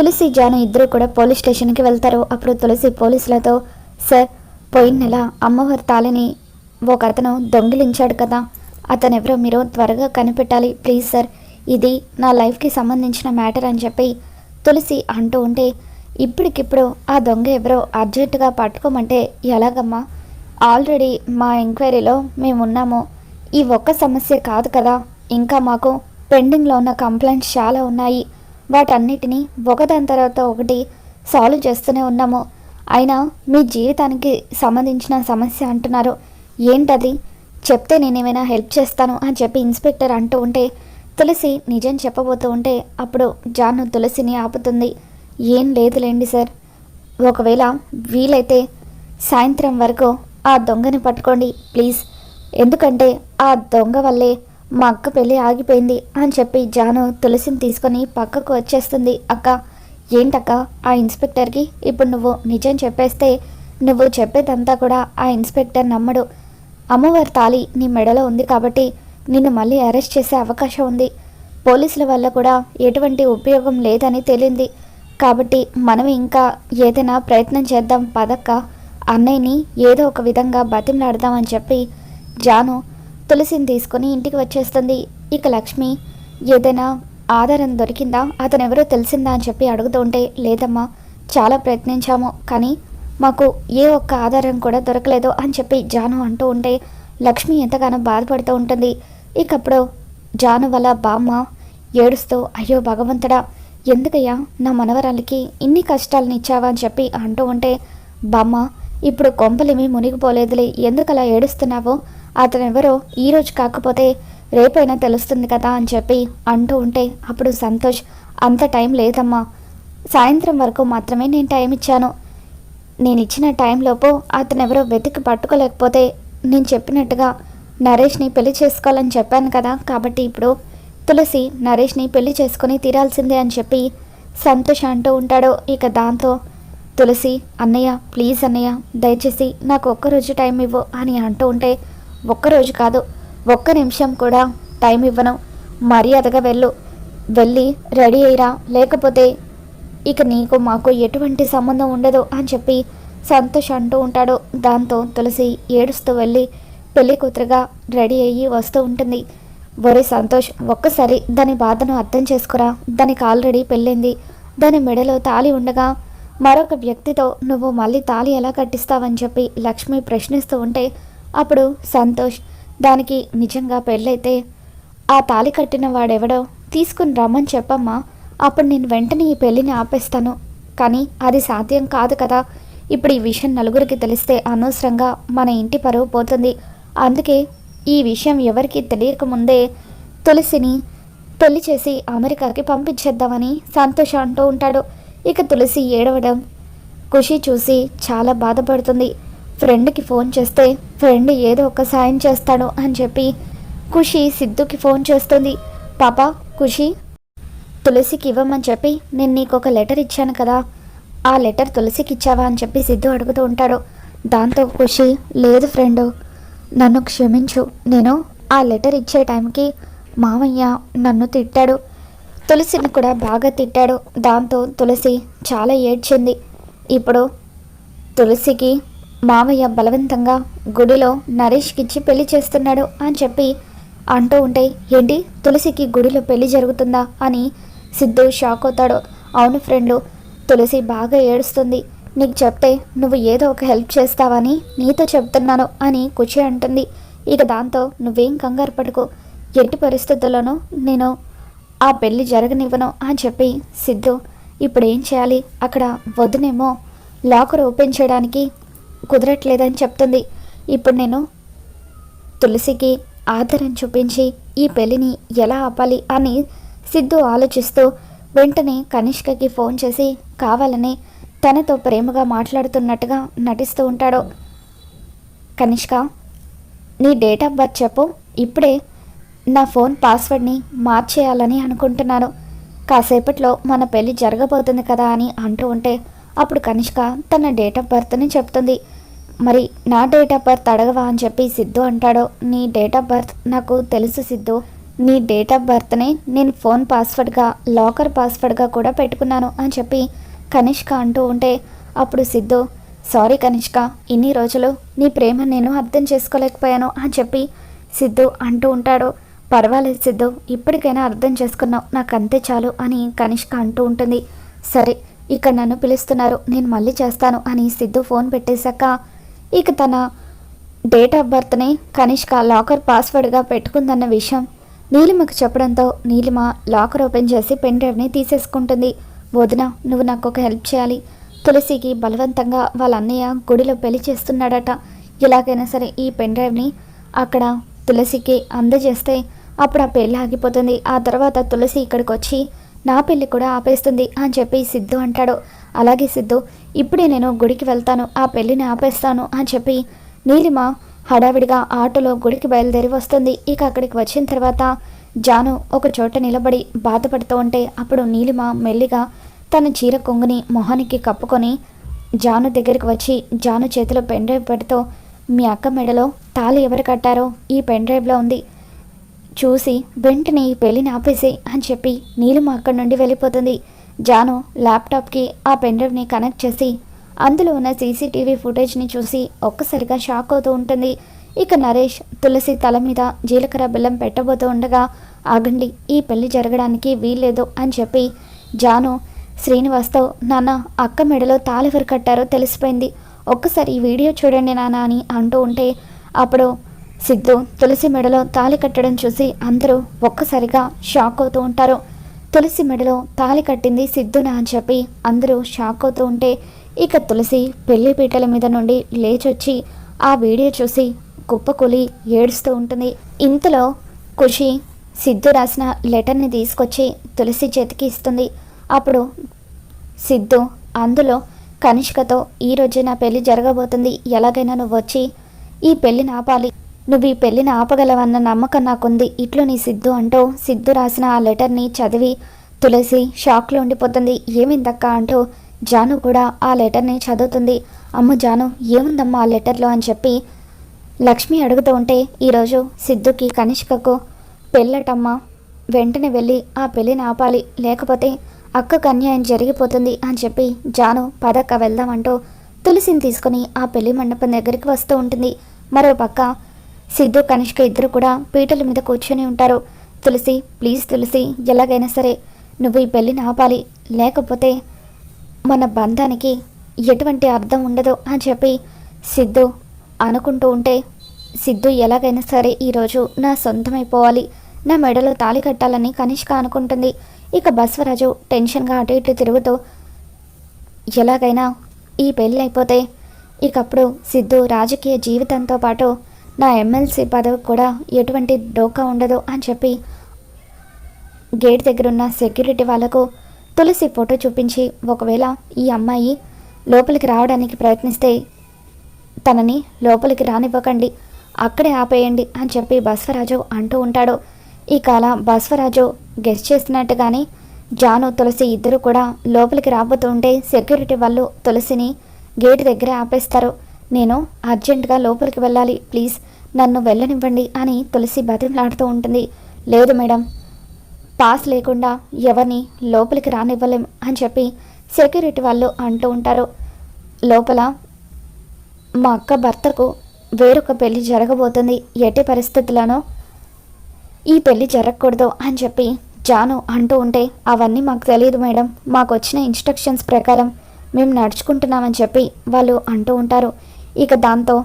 తులసి జాను ఇద్దరు కూడా పోలీస్ స్టేషన్కి వెళ్తారు. అప్పుడు తులసి పోలీసులతో సార్ పోయిన నెల అమ్మవారి తాళిని ఒక అతను దొంగిలించాడు కదా. అతను ఎవరో మీరు త్వరగా కనిపెట్టాలి. ప్లీజ్ సార్ ఇది నా లైఫ్కి సంబంధించిన మ్యాటర్ అని చెప్పి తులసి అంటూ ఉంటే ఇప్పటికిప్పుడు ఆ దొంగ ఎవరో అర్జెంటుగా పట్టుకోమంటే ఎలాగమ్మా? ఆల్రెడీ మా ఎంక్వైరీలో మేమున్నాము. ఈ ఒక్క సమస్య కాదు కదా. ఇంకా మాకు పెండింగ్లో ఉన్న కంప్లైంట్స్ చాలా ఉన్నాయి. వాటన్నిటినీ ఒకదాని తర్వాత ఒకటి సాల్వ్ చేస్తూనే ఉన్నాము. అయినా మీ జీవితానికి సంబంధించిన సమస్య అంటున్నారు. ఏంటది? చెప్తే నేను ఏమైనా హెల్ప్ చేస్తాను అని చెప్పి ఇన్స్పెక్టర్ అంటూ ఉంటే తులసి నిజం చెప్పబోతూ ఉంటే అప్పుడు జాను తులసిని ఆపుతుంది. ఏం లేదులేండి సార్. ఒకవేళ వీలైతే సాయంత్రం వరకు ఆ దొంగని పట్టుకోండి ప్లీజ్. ఎందుకంటే ఆ దొంగ వల్లే మా అక్క పెళ్ళి ఆగిపోయింది అని చెప్పి జాను తులసిని తీసుకొని పక్కకు వచ్చేస్తుంది. అక్క ఏంటక్క? ఆ ఇన్స్పెక్టర్కి ఇప్పుడు నువ్వు నిజం చెప్పేస్తే నువ్వు చెప్పేదంతా కూడా ఆ ఇన్స్పెక్టర్ నమ్మడు. అమ్మవారి తాళి నీ మెడలో ఉంది కాబట్టి నిన్ను మళ్ళీ అరెస్ట్ చేసే అవకాశం ఉంది. పోలీసుల వల్ల కూడా ఎటువంటి ఉపయోగం లేదని తేలింది. కాబట్టి మనం ఇంకా ఏదైనా ప్రయత్నం చేద్దాం పదక్క? అన్నయ్యని ఏదో ఒక విధంగా బతిమలాడదామని చెప్పి జాను తులసిని తీసుకొని ఇంటికి వచ్చేస్తుంది. ఇక లక్ష్మి ఏదైనా ఆధారం దొరికిందా? అతను ఎవరో తెలిసిందా? అని చెప్పి అడుగుతూ ఉంటే లేదమ్మా చాలా ప్రయత్నించాము కానీ మాకు ఏ ఒక్క ఆధారం కూడా దొరకలేదు అని చెప్పి జాను అంటూ ఉంటే లక్ష్మి ఎంతగానో బాధపడుతూ ఉంటుంది. ఇకప్పుడు జాను వల్ల బామ్మ ఏడుస్తూ అయ్యో భగవంతుడా ఎందుకయ్యా నా మనవరాలకి ఇన్ని కష్టాలను ఇచ్చావా? అని చెప్పి అంటూ ఉంటే బామ్మ ఇప్పుడు కొంపలేమీ మునిగిపోలేదులే ఎందుకలా ఏడుస్తున్నావో? అతను ఎవరో ఈరోజు కాకపోతే రేపైనా తెలుస్తుంది కదా అని చెప్పి అంటూ ఉంటే అప్పుడు సంతోష్ అంత టైం లేదమ్మా. సాయంత్రం వరకు మాత్రమే నేను టైం ఇచ్చాను. నేను ఇచ్చిన టైంలోపు అతను ఎవరో వెతికి పట్టుకోలేకపోతే నేను చెప్పినట్టుగా నరేష్ని పెళ్ళి చేసుకోవాలని చెప్పాను కదా. కాబట్టి ఇప్పుడు తులసి నరేష్ని పెళ్ళి చేసుకుని తీరాల్సిందే అని చెప్పి సంతోష్ అంటూ ఉంటాడు. ఇక దాంతో తులసి అన్నయ్య ప్లీజ్ అన్నయ్య దయచేసి నాకు ఒక్కరోజు టైం ఇవ్వు అని అంటూ ఉంటే ఒక్కరోజు కాదు ఒక్క నిమిషం కూడా టైం ఇవ్వను. మర్యాదగా వెళ్ళు. వెళ్ళి రెడీ అయ్యిరా. లేకపోతే ఇక నీకు మాకు ఎటువంటి సంబంధం ఉండదు అని చెప్పి సంతోష్ అంటూ ఉంటాడు. దాంతో తులసి ఏడుస్తూ వెళ్ళి పెళ్ళి కూతురుగా రెడీ అయ్యి వస్తూ ఉంటుంది. ఒరే సంతోష్ ఒక్కసారి దాని బాధను అర్థం చేసుకురా. దానికి ఆల్రెడీ పెళ్ళింది. దాని మెడలో తాళి ఉండగా మరొక వ్యక్తితో నువ్వు మళ్ళీ తాళి ఎలా కట్టిస్తావని చెప్పి లక్ష్మి ప్రశ్నిస్తూ ఉంటే అప్పుడు సంతోష్ దానికి నిజంగా పెళ్ళైతే ఆ తాళి కట్టిన వాడెవడో తీసుకుని రమ్మని చెప్పమ్మా అప్పుడు నేను వెంటనే ఈ పెళ్ళిని ఆపేస్తాను. కానీ అది సాధ్యం కాదు కదా. ఇప్పుడు ఈ విషయం నలుగురికి తెలిస్తే అనవసరంగా మన ఇంటి పరువు పోతుంది. అందుకే ఈ విషయం ఎవరికి తెలియకముందే తులసిని పెళ్ళి చేసి అమెరికాకి పంపించేద్దామని సంతోష్ అంటూ ఉంటాడు. ఇక తులసి ఏడవడం ఖుషి చూసి చాలా బాధపడుతుంది. ఫ్రెండ్కి ఫోన్ చేస్తే ఫ్రెండ్ ఏదో ఒక సాయం చేస్తాడు అని చెప్పి ఖుషి సిద్ధుకి ఫోన్ చేస్తుంది. పాప ఖుషి తులసికి ఇవ్వమని చెప్పి నేను నీకు ఒక లెటర్ ఇచ్చాను కదా. ఆ లెటర్ తులసికి ఇచ్చావా? అని చెప్పి సిద్ధు అడుగుతూ ఉంటాడు. దాంతో ఖుషి లేదు ఫ్రెండు నన్ను క్షమించు. నేను ఆ లెటర్ ఇచ్చే టైంకి మామయ్య నన్ను తిట్టాడు. తులసిని కూడా బాగా తిట్టాడు. దాంతో తులసి చాలా ఏడ్చింది. ఇప్పుడు తులసికి మామయ్య బలవంతంగా గుడిలో నరేష్కి ఇచ్చి పెళ్ళి చేస్తున్నాడు అని చెప్పి అంటూ ఉంటే ఏంటి? తులసికి గుడిలో పెళ్ళి జరుగుతుందా? అని సిద్ధు షాక్ అవుతాడు. అవును ఫ్రెండు తులసి బాగా ఏడుస్తుంది. నీకు చెప్తే నువ్వు ఏదో ఒక హెల్ప్ చేస్తావని నీతో చెప్తున్నాను అని కుచి అంటుంది. ఇక దాంతో నువ్వేం కంగారు పడుకో. ఎట్టి పరిస్థితుల్లోనూ నేను ఆ పెళ్ళి జరగనివ్వను అని చెప్పి సిద్ధు ఇప్పుడు ఏం చేయాలి? అక్కడ వద్దునేమో లాకర్ ఓపెన్ చేయడానికి కుదరట్లేదని చెప్తుంది. ఇప్పుడు నేను తులసికి ఆదరణ చూపించి ఈ పెళ్ళిని ఎలా ఆపాలి అని సిద్ధు ఆలోచిస్తూ వెంటనే కనిష్కకి ఫోన్ చేసి కావాలని తనతో ప్రేమగా మాట్లాడుతున్నట్టుగా నటిస్తూ ఉంటాడు. కనిష్క నీ డేట్ ఆఫ్ బర్త్ చెప్పు. ఇప్పుడే నా ఫోన్ పాస్వర్డ్ని మార్చేయాలని అనుకుంటున్నాను. కాసేపట్లో మన పెళ్ళి జరగబోతుంది కదా అని అంటూ ఉంటే అప్పుడు కనిష్క తన డేట్ ఆఫ్ బర్త్ని చెప్తుంది. మరి నా డేట్ ఆఫ్ బర్త్ అడగవా అని చెప్పి సిద్ధు అంటాడు. నీ డేట్ ఆఫ్ బర్త్ నాకు తెలుసు సిద్ధు. నీ డేట్ ఆఫ్ బర్త్ని నేను ఫోన్ పాస్వర్డ్గా లాకర్ పాస్వర్డ్గా కూడా పెట్టుకున్నాను అని చెప్పి కనిష్క అంటూ ఉంటే అప్పుడు సిద్ధు సారీ కనిష్క ఇన్ని రోజులు నీ ప్రేమ నేను అర్థం చేసుకోలేకపోయాను అని చెప్పి సిద్ధు అంటూ ఉంటాడు. పర్వాలేదు సిద్ధు ఇప్పటికైనా అర్థం చేసుకున్నావు నాకు అంతే చాలు అని కనిష్క అంటూ ఉంటుంది. సరే ఇక్కడ నన్ను పిలుస్తున్నారు నేను మళ్ళీ చేస్తాను అని సిద్ధు ఫోన్ పెట్టేశాక ఇక తన డేట్ ఆఫ్ బర్త్ని కనిష్క లాకర్ పాస్వర్డ్గా పెట్టుకుందన్న విషయం నీలిమకు చెప్పడంతో నీలిమ లాకర్ ఓపెన్ చేసి పెన్ డ్రైవ్ని తీసేసుకుంటుంది. వదిన నువ్వు నాకు ఒక హెల్ప్ చేయాలి. తులసికి బలవంతంగా వాళ్ళ అన్నయ్య గుడిలో పెళ్ళి చేస్తున్నాడట. ఎలాగైనా సరే ఈ పెన్ డ్రైవ్ని అక్కడ తులసికి అందజేస్తే అప్పుడు ఆ పెళ్ళి ఆగిపోతుంది. ఆ తర్వాత తులసి ఇక్కడికి వచ్చి నా పెళ్ళి కూడా ఆపేస్తుంది అని చెప్పి సిద్ధు అంటాడు. అలాగే సిద్ధు ఇప్పుడే నేను గుడికి వెళ్తాను ఆ పెళ్ళిని ఆపేస్తాను అని చెప్పి నీలిమ హడావిడిగా ఆటోలో గుడికి బయలుదేరి వస్తుంది. ఇక అక్కడికి వచ్చిన తర్వాత జాను ఒక చోట నిలబడి బాధపడుతూ ఉంటే అప్పుడు నీలిమ మెల్లిగా తన చీర కొంగుని మొహానికి కప్పుకొని జాను దగ్గరికి వచ్చి జాను చేతిలో పెన్ డ్రైవ్ పెడుతూ మీ అక్క మెడలో తాళి ఎవరు కట్టారో ఈ పెన్ డ్రైవ్లో ఉంది. చూసి వెంటనే ఈ పెళ్ళిని ఆపేసి అని చెప్పి నీలిమ అక్కడి నుండి వెళ్ళిపోతుంది. జాను ల్యాప్టాప్కి ఆ పెన్ డ్రైవ్ని కనెక్ట్ చేసి అందులో ఉన్న సీసీటీవీ ఫుటేజ్ని చూసి ఒక్కసారిగా షాక్ అవుతూ ఉంటుంది. ఇక నరేష్ తులసి తల మీద జీలకర్ర బెల్లం పెట్టబోతూ ఉండగా ఆగండి ఈ పెళ్ళి జరగడానికి వీల్లేదు అని చెప్పి జాను శ్రీనివాస్తో నాన్న అక్క మెడలో తాళెవరు కట్టారో తెలిసిపోయింది. ఒక్కసారి ఈ వీడియో చూడండి నాన్న అని అంటూ ఉంటే అప్పుడు సిద్ధు తులసి మెడలో తాళి కట్టడం చూసి అందరూ ఒక్కసారిగా షాక్ అవుతూ ఉంటారు. తులసి మెడలో తాళి కట్టింది సిద్ధునా అని చెప్పి. అందరూ షాక్ అవుతూ ఉంటే ఇక తులసి పెళ్ళి పీటల మీద నుండి లేచొచ్చి ఆ వీడియో చూసి కుప్పకూలి ఏడుస్తూ ఉంటుంది. ఇంతలో ఖుషి సిద్ధు రాసిన లెటర్ని తీసుకొచ్చి తులసి చేతికి ఇస్తుంది. అప్పుడు సిద్ధు అందులో కనిష్కతో ఈ నా పెళ్ళి జరగబోతుంది. ఎలాగైనా నువ్వు వచ్చి ఈ పెళ్ళిని ఆపాలి. నువ్వు ఈ పెళ్ళిని ఆపగలవన్న నమ్మకం నాకుంది. ఇట్లు నీ సిద్ధు అంటూ సిద్ధు రాసిన ఆ లెటర్ని చదివి తులసి షాక్లో ఉండిపోతుంది. ఏమిందక్క అంటూ జాను కూడా ఆ లెటర్ని చదువుతుంది. అమ్మ జాను ఏముందమ్మా ఆ లెటర్లో? అని చెప్పి లక్ష్మి అడుగుతూ ఉంటే ఈరోజు సిద్ధుకి కనిష్కకు పెళ్ళటమ్మా. వెంటనే వెళ్ళి ఆ పెళ్ళిని ఆపాలి. లేకపోతే అక్కకు అన్యాయం జరిగిపోతుంది అని చెప్పి జాను పదక్క వెళ్దామంటూ తులసిని తీసుకుని ఆ పెళ్ళి మండపం దగ్గరికి వస్తూ ఉంటుంది. మరో పక్క సిద్ధు కనిష్క ఇద్దరు కూడా పీటల మీద కూర్చొని ఉంటారు. తులసి ప్లీజ్ తులసి ఎలాగైనా సరే నువ్వు ఈ పెళ్ళిని ఆపాలి. లేకపోతే మన బంధానికి ఎటువంటి అర్థం ఉండదు అని చెప్పి సిద్ధు అనుకుంటూ ఉంటే సిద్ధు ఎలాగైనా సరే ఈరోజు నా సొంతమైపోవాలి. నా మెడలో తాళి కట్టాలని కనిష్క అనుకుంటుంది. ఇక బస్వరాజు టెన్షన్గా అటు ఇటు తిరుగుతూ ఎలాగైనా ఈ పెళ్ళి అయిపోతే ఇకప్పుడు సిద్ధు రాజకీయ జీవితంతో పాటు నా ఎమ్మెల్సీ పదవి కూడా ఎటువంటి డోకా ఉండదు అని చెప్పి గేట్ దగ్గర ఉన్న సెక్యూరిటీ వాళ్ళకు తులసి ఫోటో చూపించి ఒకవేళ ఈ అమ్మాయి లోపలికి రావడానికి ప్రయత్నిస్తే తనని లోపలికి రానివ్వకండి అక్కడే ఆపేయండి అని చెప్పి బస్వరాజు అంటూ ఉంటాడు. ఈ కాల బస్వరాజు గెస్ట్ చేసినట్టుగానే జాను తులసి ఇద్దరు కూడా లోపలికి రాబోతుంటే సెక్యూరిటీ వాళ్ళు తులసిని గేట్ దగ్గరే ఆపేస్తారు. నేను అర్జెంటుగా లోపలికి వెళ్ళాలి ప్లీజ్. నన్ను వెళ్ళనివ్వండి అని తులసి బతిమలాడుతూ ఉంటుంది. లేదు మేడం పాస్ లేకుండా ఎవరిని లోపలికి రానివ్వలేం అని చెప్పి సెక్యూరిటీ వాళ్ళు అంటూ ఉంటారు. లోపల మా అక్క భర్తకు వేరొక పెళ్ళి జరగబోతుంది. ఎట్టి పరిస్థితుల్లోనో ఈ పెళ్ళి జరగకూడదు అని చెప్పి జాను అంటూ ఉంటే అవన్నీ మాకు తెలియదు మేడం. మాకు వచ్చిన ఇన్స్ట్రక్షన్స్ ప్రకారం మేము నడుచుకుంటున్నామని చెప్పి వాళ్ళు అంటూ ఉంటారు. ఇక దాంతో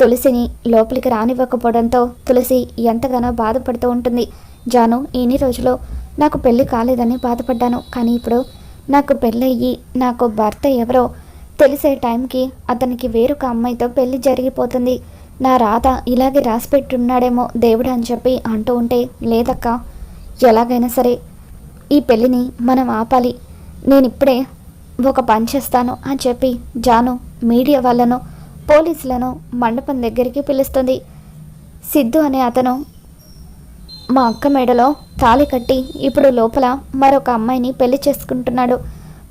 తులసిని లోపలికి రానివ్వకపోవడంతో తులసి ఎంతగానో బాధపడుతూ ఉంటుంది. జాను ఇన్ని రోజులు నాకు పెళ్ళి కాలేదని బాధపడ్డాను. కానీ ఇప్పుడు నాకు పెళ్ళయ్యి నాకు భర్త ఎవరో తెలిసే టైంకి అతనికి వేరొక అమ్మాయితో పెళ్ళి జరిగిపోతుంది. నా రాత ఇలాగే రాసిపెట్టున్నాడేమో దేవుడు అని చెప్పి అంటూ ఉంటే లేదక్క ఎలాగైనా సరే ఈ పెళ్ళిని మనం ఆపాలి. నేను ఇప్పుడే ఒక పని చేస్తాను అని చెప్పి జాను మీడియా వాళ్ళను పోలీసులను మండపం దగ్గరికి పిలుస్తుంది. సిద్ధు అనే అతను మా అక్క మెడలో తాళి కట్టి ఇప్పుడు లోపల మరొక అమ్మాయిని పెళ్ళి చేసుకుంటున్నాడు.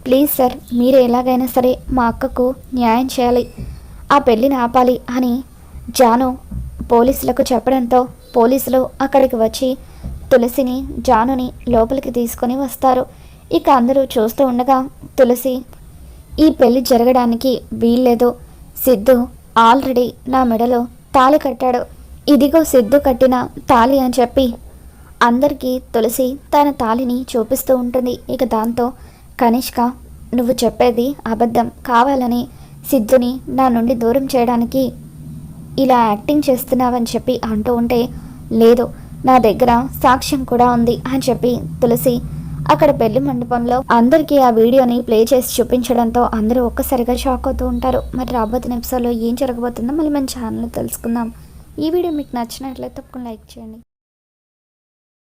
ప్లీజ్ సార్ మీరు ఎలాగైనా సరే మా అక్కకు న్యాయం చేయాలి. ఆ పెళ్ళిని ఆపాలి అని జాను పోలీసులకు చెప్పడంతో పోలీసులు అక్కడికి వచ్చి తులసిని జానుని లోపలికి తీసుకొని వస్తారు. ఇక అందరూ చూస్తూ ఉండగా తులసి ఈ పెళ్ళి జరగడానికి వీల్లేదు. సిద్ధు ఆల్రెడీ నా మెడలో తాళి కట్టాడు. ఇదిగో సిద్ధు కట్టిన తాళి అని చెప్పి. అందరికీ తులసి తన తాళిని చూపిస్తూ ఉంటుంది. ఇక దాంతో కనిష్క నువ్వు చెప్పేది అబద్ధం. కావాలని సిద్ధుని నా నుండి దూరం చేయడానికి ఇలా యాక్టింగ్ చేస్తున్నావని చెప్పి అంటూ ఉంటే లేదు నా దగ్గర సాక్ష్యం కూడా ఉంది అని చెప్పి తులసి అక్కడ పెళ్ళి మండపంలో అందరికీ ఆ వీడియోని ప్లే చేసి చూపించడంతో అందరూ ఒక్కసారిగా షాక్ అవుతూ ఉంటారు. మరి రాబోతున్న ఎపిసోడ్లో ఏం జరగబోతుందో మళ్ళీ మన ఛానల్లో తెలుసుకుందాం. ఈ వీడియో మీకు నచ్చినట్లయితే తప్పకుండా లైక్ చేయండి.